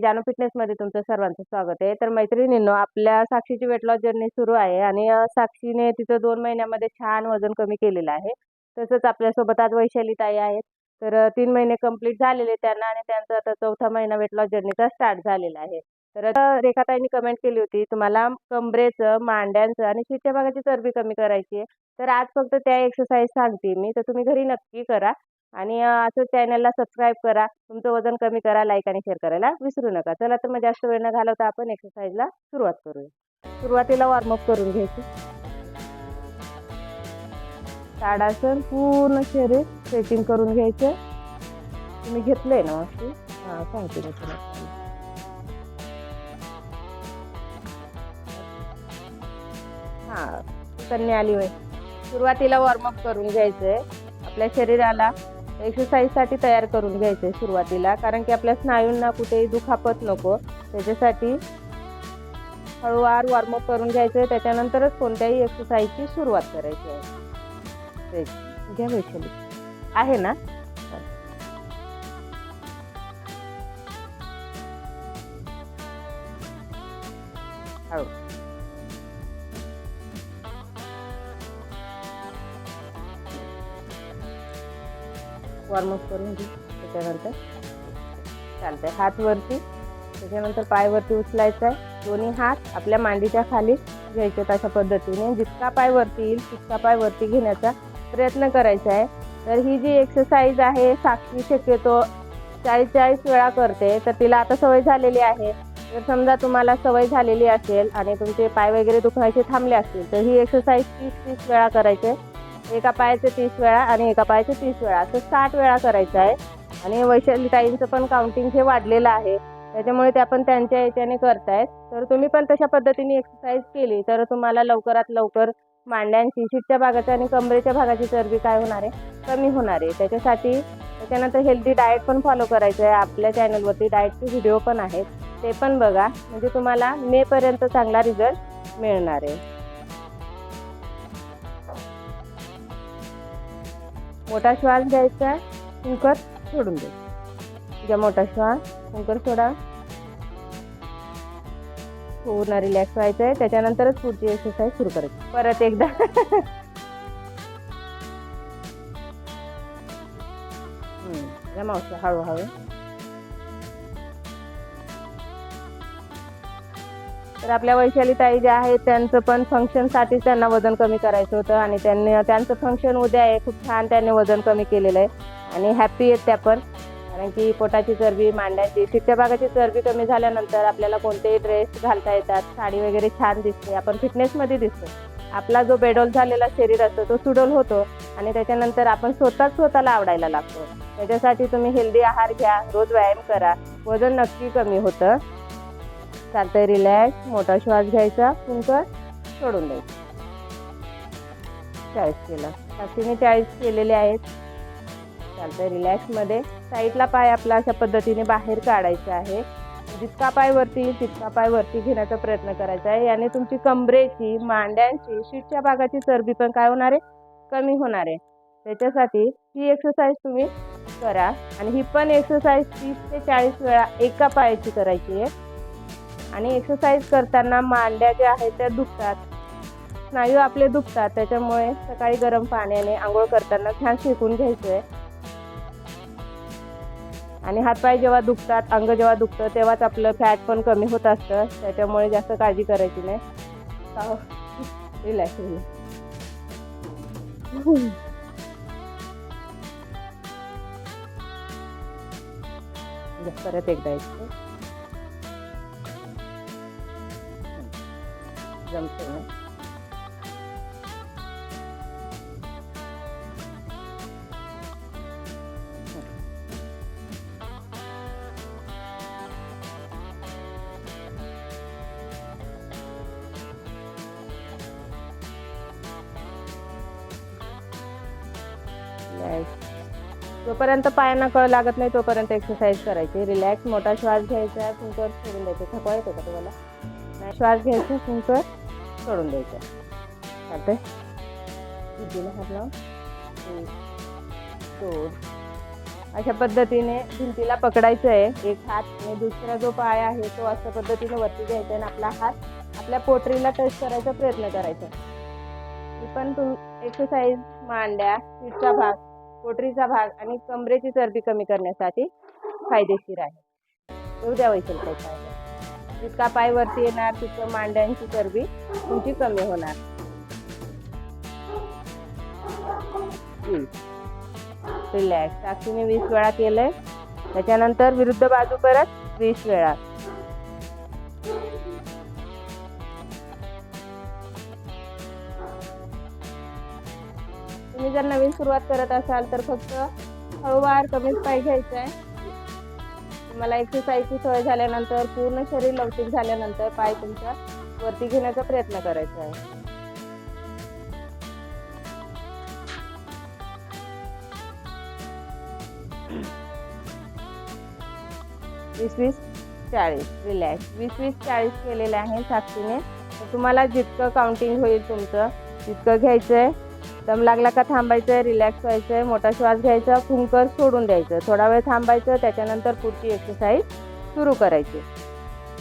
जानू फिटनेसमध्ये तुमचं सर्वांचं स्वागत आहे. तर मैत्रिणींनो आपल्या साक्षीची वेट लॉस जर्नी सुरू आहे आणि साक्षीने तिचं दोन महिन्यामध्ये छान वजन कमी केलेलं आहे. तसंच आपल्यासोबत आज वैशाली ताई आहेत. तर तीन महिने कंप्लीट झालेले त्यांना आणि त्यांचा आता चौथा महिना वेट लॉस जर्नीचा स्टार्ट झालेला आहे. तर रेखाताईंनी कमेंट केली होती तुम्हाला कमरेचं मांड्यांचं आणि शिरच्या भागाची चरबी कमी करायची आहे. तर आज फक्त त्या एक्सरसाइज सांगते मी. तर तुम्ही घरी नक्की करा. आणि असं चॅनलला सबस्क्राईब करा. तुमचं वजन कमी करा लाईक आणि शेअर करायला विसरू नका. चला तर मग जास्त वेळ न घालवता आपण एक्सरसाइजला सुरुवात करूया. सुरुवातीला वॉर्मअप करून घ्यायची. ताडासन पूर्ण शरीर स्ट्रेचिंग करून घ्यायचं. तुम्ही घेतलंय ना मग हां सांगते मी तुला हां कन्या आली होय. सुरुवातीला वॉर्मअप करून घ्यायचंय. आपल्या शरीराला एक्सरसाइजसाठी तयार करून घ्यायचंय सुरुवातीला. कारण की आपल्या स्नायूंना कुठेही दुखापत नको. त्याच्यासाठी हळूवार वॉर्मअप करून घ्यायचंय त्याच्यानंतरच कोणत्याही एक्सरसाइजची सुरुवात करायची आहे. घ्या वैशाली आहे ना? वॉर्मअप करून घेऊ त्याच्यानंतर चालतंय. हात वरती त्याच्यानंतर पाय वरती उचलायचा आहे. दोन्ही हात आपल्या मांडीच्या खाली घ्यायचे अशा पद्धतीने. जितका पाय वरती येईल तितका पाय वरती घेण्याचा प्रयत्न करायचा आहे. तर ही जी एक्सरसाइज आहे साक्षी शक्यतो चाळीस चाळीस वेळा करते. तर तिला आता सवय झालेली आहे. जर समजा तुम्हाला सवय झालेली असेल आणि तुमचे पाय वगैरे दुखायचे थांबले असतील तर ही एक्सरसाइज तीस तीस वेळा करायची. आहे एका पायाचे तीस वेळा आणि एका पायाचे तीस वेळा. असं साठ वेळा करायचं आहे. आणि वैशाली ताईंचं पण काउंटिंग हे वाढलेलं आहे. त्याच्यामुळे ते पण त्यांच्या याच्याने करतायत. तर तुम्ही पण तशा पद्धतीने एक्सरसाइज केली तर तुम्हाला लवकरात लवकर मांड्यांची शीटच्या भागाची आणि कमरेच्या भागाची चरबी काय होणार आहे? कमी होणार आहे. त्याच्यासाठी त्याच्यानंतर हेल्दी डाएट पण फॉलो करायचं आहे. आपल्या चॅनलवरती डाएटचे व्हिडिओ पण आहेत. ते पण बघा. म्हणजे तुम्हाला मेपर्यंत चांगला रिझल्ट मिळणार आहे. मोठा श्वास घ्यायचा कुंकर सोडून दे. घ्या मोठा श्वास कुंकर सोडा. पूर्ण रिलॅक्स व्हायचं आहे त्याच्यानंतरच पुढची एक्सरसाइज सुरू करायची. परत एकदा. हम्म, मावशी हळूहळू. तर आपल्या वैशाली ताई ज्या आहेत त्यांचं पण फंक्शनसाठीच त्यांना वजन कमी करायचं होतं आणि त्यांनी त्यांचं फंक्शन उद्या आहे खूप छान त्यांनी वजन कमी केलेलं आहे. आणि हॅप्पी आहेत त्या पण. कारण की पोटाची चरबी मांड्याची शिट्ट्या भागाची चरबी कमी झाल्यानंतर आपल्याला कोणतेही ड्रेस घालता येतात. साडी वगैरे छान दिसते. आपण फिटनेसमध्ये दिसतो. आपला जो बेडोल झालेला शरीर असतो तो सुडोल होतो आणि त्याच्यानंतर आपण स्वतःच स्वतःला आवडायला लागतो. त्याच्यासाठी तुम्ही हेल्दी आहार घ्या रोज व्यायाम करा. वजन नक्की कमी होतं. चालतंय रिलॅक्स मोठा श्वास घ्यायचा कुंकर सोडून द्यायचं. चाळीस केलं. साक्षीने चाळीस केलेले आहेत. चालतंय रिलॅक्समध्ये साईडला पाय आपला अशा पद्धतीने बाहेर काढायचा आहे. जितका पाय वरती येईल तितका पाय वरती घेण्याचा प्रयत्न करायचा आहे. याने तुमची कमरेची मांड्यांची शीटच्या भागाची चरबी पण काय होणार आहे? कमी होणार आहे. त्याच्यासाठी ही एक्सरसाइज तुम्ही करा. आणि ही पण एक्सरसाइज तीस ते चाळीस वेळा एका पायाची करायची आहे. आणि एक्सरसाइज करताना मांड्या ज्या आहेत त्या दुखतात. स्नायू आपले दुखतात त्याच्यामुळे सकाळी गरम पाण्याने आंघोळ करताना छान शिकून घ्यायचं आहे आणि हातपाय जेव्हा दुखतात अंग जेव्हा दुखतं तेव्हाच आपलं फॅट पण कमी होत असतं. त्याच्यामुळे जास्त काळजी करायची नाही. रिलॅक्स परत एकदा जमते. ना जोपर्यंत पायांना कळ लागत नाही तोपर्यंत एक्सरसाइज करायची. रिलॅक्स मोठा श्वास घ्यायचा फुंकर सोडून द्यायचं. थकवा येतो का तुम्हाला? श्वास घ्यायचा फुंकर सोडून द्यायचं. चालतंय? भिंतीला हात लावून दोन अशा पद्धतीने भिंतीला पकडायचं आहे एक हात आणि दुसरा जो पाय आहे तो अशा पद्धतीने वरती घ्यायचा आणि आपला हात आपल्या पोटरीला टच करायचा प्रयत्न करायचा. ही पण तुम एक्सरसाइज मांड्या पीठचा भाग पोटरीचा भाग आणि कमरेची चरबी कमी करण्यासाठी फायदेशीर आहे. एवढ्या द्या वैसल जितका पाय वरती येणार तितकं मांड्यांची चरबी तुमची कमी होणार. रिलॅक्स साक्षीने वीस वेळा केलंय. त्याच्यानंतर विरुद्ध बाजू परत वीस वेळा. तुम्ही जर नवीन सुरुवात करत असाल तर फक्त हळूवार कमीच पाय घ्यायचा आहे तुम्हाला एक्सरसाइजची सवय झाल्यानंतर पूर्ण शरीर लवचिक झाल्यानंतर पाय तुमच्या वरती घेण्याचा प्रयत्न करायचा आहे. वीस वीस चाळीस रिलॅक्स वीस वीस चाळीस केलेले आहे साक्षीने. तुम्हाला जितकं काउंटिंग होईल तुमचं तितकं घ्यायचं आहे दम लागला का थांबायचं आहे रिलॅक्स व्हायचं आहे मोठा श्वास घ्यायचा फुंकर सोडून द्यायचं. थोडा वेळ थांबायचं त्याच्यानंतर पुढची एक्सरसाइज सुरू करायची.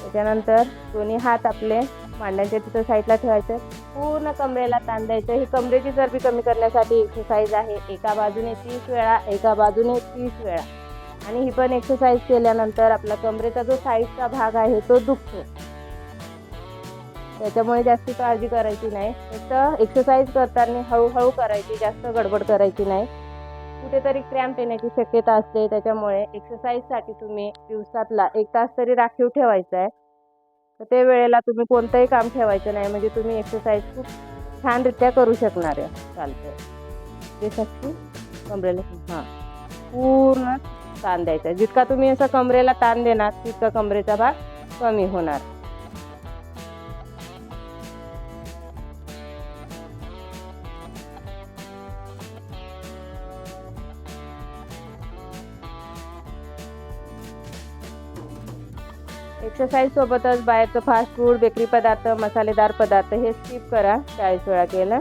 त्याच्यानंतर दोन्ही हात आपले मांड्यांच्या तिथं साईडला ठेवायचे. पूर्ण कमरेला ताण द्यायचं. ही कमरेची चरबी कमी करण्यासाठी एक्सरसाइज आहे. एका बाजूने तीस वेळा एका बाजूने तीस वेळा. आणि ही पण एक्सरसाइज केल्यानंतर आपला कमरेचा जो साईडचा भाग आहे तो दुखतो. त्याच्यामुळे जास्त काळजी करायची नाही. फक्त एक्सरसाइज करताना हळूहळू करायची जास्त गडबड करायची नाही. कुठेतरी क्रॅम्प येण्याची शक्यता असते. त्याच्यामुळे एक्सरसाइजसाठी तुम्ही दिवसातला एक तास तरी राखीव ठेवायचा आहे. तर ते वेळेला तुम्ही कोणतंही काम ठेवायचं नाही. म्हणजे तुम्ही एक्सरसाइज खूप छानरित्या करू शकणार आहे. चालतं ते साक्षी कमरेला हां. पूर्ण ताण द्यायचा जितका तुम्ही असं कमरेला ताण देणार तितका कमरेचा भाग कमी होणार. एक्सरसाइज सोबतच बाहेरचं फास्ट फूड बेकरी पदार्थ मसालेदार पदार्थ हे स्किप करा. चाळीस वेळा केलं.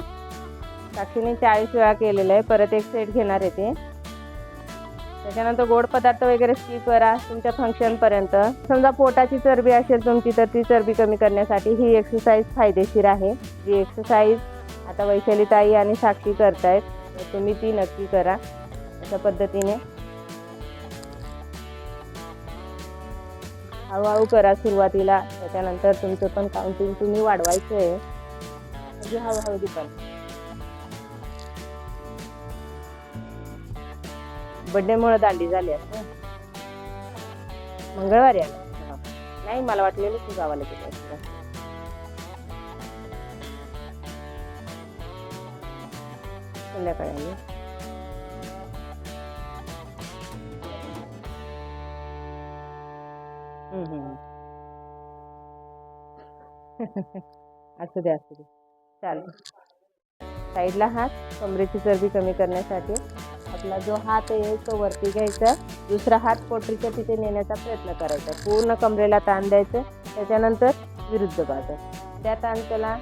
साक्षीने चाळीस वेळा केलेलं आहे. परत एक सेट घेणार आहे ते. त्याच्यानंतर गोड पदार्थ वगैरे स्किप करा तुमच्या फंक्शनपर्यंत समजा पोटाची चरबी असेल तुमची तर ती चरबी कमी करण्यासाठी ही एक्सरसाइज फायदेशीर आहे. जी एक्सरसाइज आता वैशालीताई आणि साक्षी करतायत तुम्ही ती नक्की करा. अशा पद्धतीने. हळूहळू करा सुरुवातीला. त्याच्यानंतर तुमचं पण काउंटिंग तुम्ही वाढवायचं आहे म्हणजे हळूहळू पण. बड्डेमुळे दांडी झाली असं मंगळवारी आला. नाही मला वाटलेलं तू गावाला गेलं संध्याकाळी असू दे असू दे. चालेल. साईडला हात कमरेची चरबी कमी करण्यासाठी. आपला जो हात आहे तो वरती घ्यायचा. दुसरा हात पोटरीच्या तिथे नेण्याचा प्रयत्न करायचा. पूर्ण कमरेला ताण द्यायचं. त्याच्यानंतर विरुद्ध बाजू. त्या ताण त्याला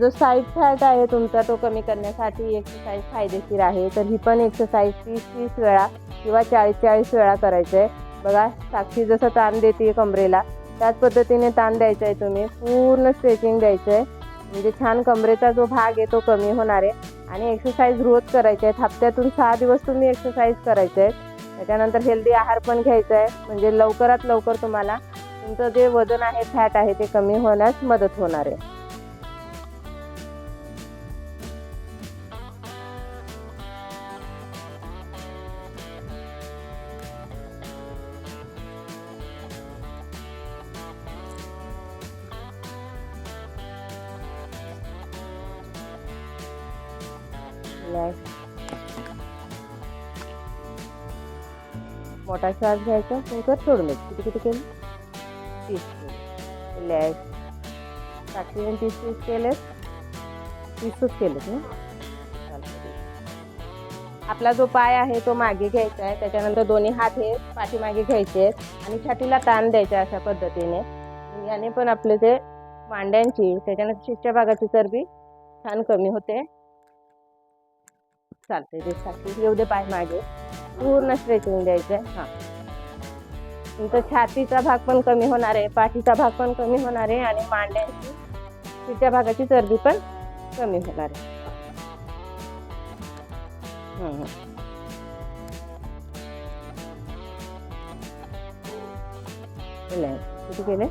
जो साईड फॅट आहे तुमचा तो कमी करण्यासाठी एक्सरसाइज फायदेशीर आहे. तर ही पण एक्सरसाइज तीस तीस वेळा किंवा चाळीस चाळीस वेळा करायचं आहे बघा साक्षी जसं ताण देते कमरेला त्याच पद्धतीने ताण द्यायचा आहे तुम्ही. पूर्ण स्ट्रेचिंग द्यायचं आहे म्हणजे छान कमरेचा जो भाग आहे तो कमी होणार आहे. आणि एक्सरसाइज रोज करायचे आहेत हप्त्यातून सहा दिवस तुम्ही एक्सरसाइज करायचे आहेत त्याच्यानंतर हेल्दी आहार पण घ्यायचा आहे म्हणजे लवकरात लवकर तुम्हाला तुमचं जे वजन आहे फॅट आहे ते कमी होण्यास मदत होणार आहे. मोठा श्वास घ्यायचा नंतर सोडून द्यायचं. किती किती केलं? तीस केलं. साठी तीस तीस केलेत तीसच केलेत ना? आपला जो पाय आहे तो मागे घ्यायचा आहे. त्याच्यानंतर दोन्ही हात हे पाठीमागे घ्यायचे आहेत आणि छातीला ताण द्यायचा अशा पद्धतीने. याने पण आपले ते मांड्यांची त्याच्यानंतर शिष्ट भागाची चरबी छान कमी होते. चालते ते साक्षी येऊ दे पाय मागे. पूर्ण स्ट्रेचिंग द्यायचं आहे हां. तुमचा छातीचा भाग पण कमी होणार आहे पाठीचा भाग पण कमी होणार आहे आणि मांड्यांची तिच्या भागाची चरबी पण कमी होणार आहे. किती केले?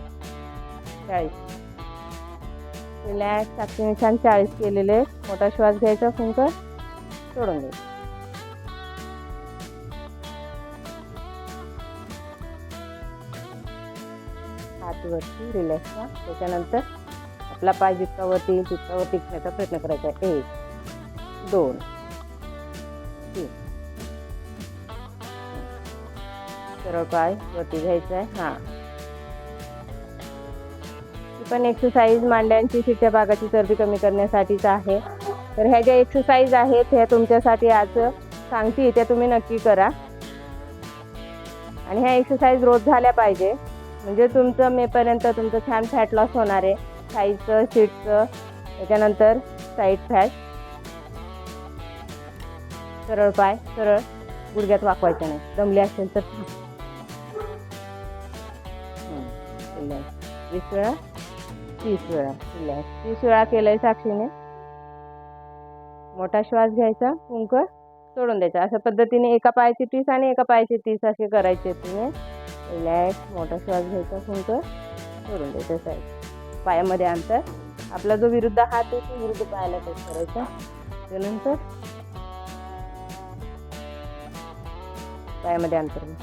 चाळीस. रिलॅक्स साक्षीने छान चाळीस केलेले. मोठा श्वास घ्यायचा फुंकर सोडून द्यायचा. हातवरती रिलॅक्स व्हा त्याच्यानंतर आपला पाय जितका वरती येईल तितका वरती प्रयत्न करायचा. आहे. एक दोन तीन. सरळ पाय वरती घ्यायचा आहे. हां. ही पण एक्सरसाइज मांड्यांची शिट्या भागाची चरबी कमी करण्यासाठीच आहे. तर ह्या ज्या एक्सरसाइज आहेत ह्या तुमच्यासाठी आज सांगते. त्या तुम्ही नक्की करा. आणि ह्या एक्सरसाइज रोज झाल्या पाहिजे. म्हणजे तुमचं मेपर्यंत तुमचं छान फॅट लॉस होणार आहे. थाईचं सीटचं त्याच्यानंतर साईड फॅट सरळ पाय सरळ. गुडघ्यात वाकवायचं नाही. दमले असेल तर वीस वेळा? तीस वेळा केल्या तीस वेळा केलंय साक्षीने. मोठा श्वास घ्यायचा कुंक सोडून द्यायचा. अशा पद्धतीने एका पायाची तीस आणि एका पायाची तीस असे करायचे तुम्ही. रिलॅक्स मोठा श्वास घ्यायचा कुंकर सोडून द्यायचा साईड पायामध्ये अंतर. आपला जो विरुद्ध हात आहे तो विरुद्ध पायाला टच करायचा. त्यानंतर पायामध्ये अंतर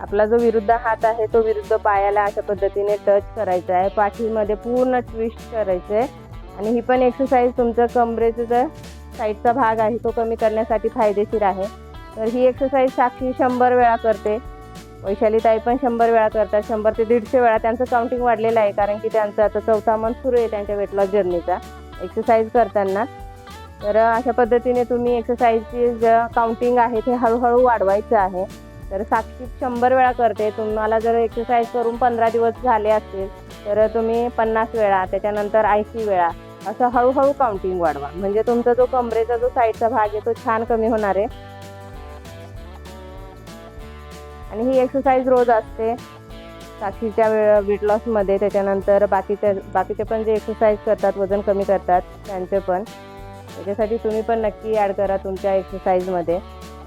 आपला जो विरुद्ध हात आहे तो विरुद्ध पायाला अशा पद्धतीने टच करायचा आहे. पाठीमध्ये पूर्ण ट्विस्ट करायचं आहे. आणि ही पण एक्सरसाइज तुमचं कमरेचा जर साईडचा भाग आहे तो कमी करण्यासाठी फायदेशीर आहे. तर ही एक्सरसाइज साक्षी शंभर वेळा करते. वैशालीताई पण शंभर वेळा करतात. शंभर ते दीडशे वेळा त्यांचं काउंटिंग वाढलेलं आहे कारण की त्यांचा आता चौथा मंथ सुरू आहे त्यांच्या वेट लॉस जर्नीचा एक्सरसाइज करताना. तर अशा पद्धतीने तुम्ही एक्सरसाइजची जे काउंटिंग आहे ते हळूहळू वाढवायचं आहे. तर साक्षी शंभर वेळा करते. तुम्हाला जर एक्सरसाइज करून पंधरा दिवस झाले असतील तर तुम्ही पन्नास वेळा त्याच्यानंतर ऐंशी वेळा असं हळूहळू काउंटिंग वाढवा. म्हणजे तुमचा जो कमरेचा जो साईडचा भाग आहे तो छान कमी होणार आहे. आणि ही एक्सरसाइज रोज असते. साक्षीच्या वेळ वेट लॉसमध्ये त्याच्यानंतर बाकीच्या बाकीचे पण जे एक्सरसाइज करतात वजन कमी करतात त्यांचे पण. त्याच्यासाठी तुम्ही पण नक्की ॲड करा तुमच्या एक्सरसाइजमध्ये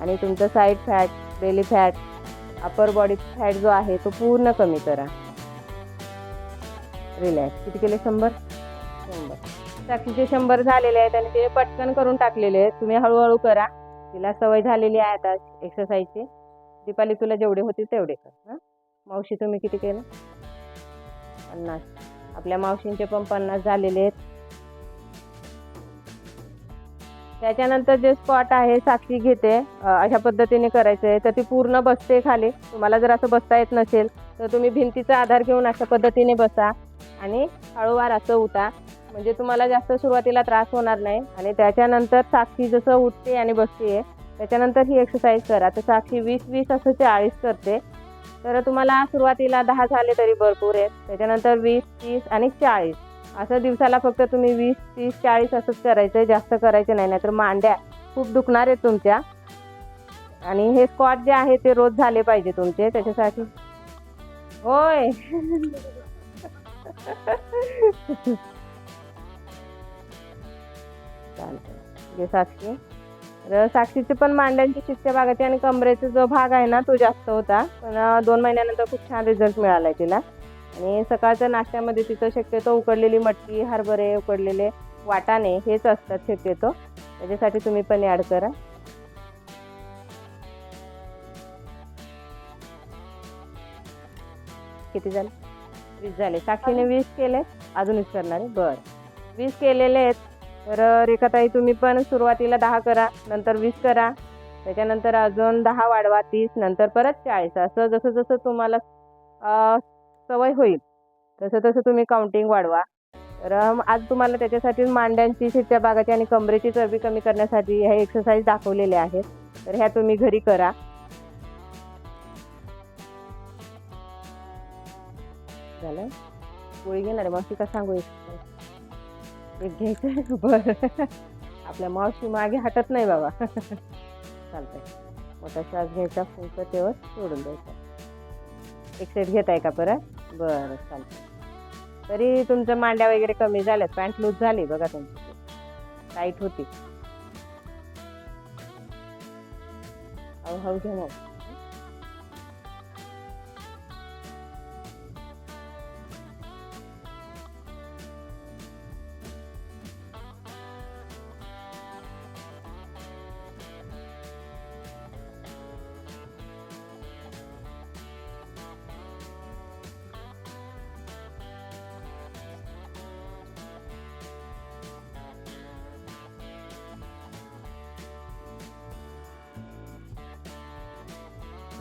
आणि तुमचं side fat belly fat upper body fat जो आहे तो पूर्ण कमी करा. रिलॅक्स किती केले? शंभर? शंभर. साक्षीचे शंभर झालेले आहेत आणि ते पटकन करून टाकलेले आहेत. तुम्ही हळूहळू करा. तिला सवय झालेली आहे आता एक्सरसाइजची दीपाली तुला जेवढे होतील तेवढे कर हां? मावशी तुम्ही किती केलं? पन्नास. आपल्या मावशींचे पण पन्नास झालेले आहेत. त्याच्यानंतर जे स्पॉट आहे साक्षी घेते. अशा पद्धतीने करायचं आहे तर ती पूर्ण बसते खाली. तुम्हाला जर असं बसता येत नसेल तर तुम्ही भिंतीचा आधार घेऊन अशा पद्धतीने बसा आणि हळूवार असं उठा. म्हणजे तुम्हाला जास्त सुरुवातीला त्रास होणार नाही. आणि त्याच्यानंतर साक्षी जसं उठते आणि बसते त्याच्यानंतर ही एक्सरसाइज करा. तर साक्षी वीस वीस असं चाळीस करते. तर तुम्हाला सुरुवातीला दहा झाले तरी भरपूर आहेत. त्याच्यानंतर वीस तीस आणि चाळीस. असं दिवसाला फक्त तुम्ही वीस तीस चाळीस असंच करायचं आहे. जास्त करायचं नाही. नाहीतर मांड्या खूप दुखणार आहेत तुमच्या. आणि हे स्क्वॉट जे आहे ते रोज झाले पाहिजे तुमचे. त्याच्यासाठी होय. चालतं साक्षी. तर साक्षीचे पण मांड्यांची शिस्त्या भागाची आणि कमरेचा जो भाग आहे ना तो जास्त होता. पण दोन महिन्यानंतर खूप छान रिझल्ट मिळाला आहे तिला. आणि सकाळच्या नाश्त्यामध्ये तिथं शक्यतो उकडलेली मटकी हरभरे उकडलेले वाटाणे हेच असतात शक्यतो. त्याच्यासाठी तुम्ही पण ॲड करा. किती झाले? वीस झाले. साक्षीने वीस केले. अजून वीस आहे. बरं. वीस केलेले आहेत. तर रेखाताई तुम्ही पण सुरुवातीला दहा करा नंतर वीस करा. त्याच्यानंतर अजून दहा वाढवा तीस नंतर परत चाळीस. असं जसं जसं तुम्हाला सवय होईल तसं तसं तुम्ही काउंटिंग वाढवा. तर आज तुम्हाला त्याच्यासाठी मांड्यांची शिट्ट्या भागाची आणि कमरेची चरबी कमी करण्यासाठी ह्या एक्सरसाइज दाखवलेल्या आहेत. तर ह्या तुम्ही घरी करा. झालं? गोळी घेणार मग ती का सांगू? एक घ्यायचं बरं. आपल्या मावशी मागे हटत नाही बाबा. चालतंय. मोठा श्वास घ्यायचा फुलचं तेव्हा सोडून द्यायचा. एक सेट घेताय का परत? बरं चालतंय. तरी तुमच्या मांड्या वगैरे कमी झाल्यात. पॅन्ट लूज झाली बघा तुमची. टाईट होती. हळूहळू घ्या मग.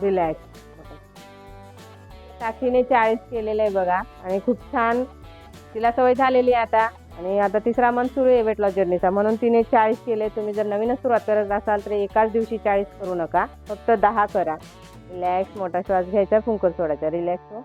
रिलॅक्स साक्षीने चाळीस केलेलं आहे बघा. आणि खूप छान तिला सवय झालेली आहे आता. आणि आता तिसरा मंथ सुरू आहे वेट लॉस जर्नीचा म्हणून तिने चाळीस केले तुम्ही जर नवीनच सुरुवात करत असाल तर एकाच दिवशी चाळीस करू नका. फक्त दहा करा. रिलॅक्स मोठा श्वास घ्यायचा फुंकर सोडायचा. रिलॅक्स हो.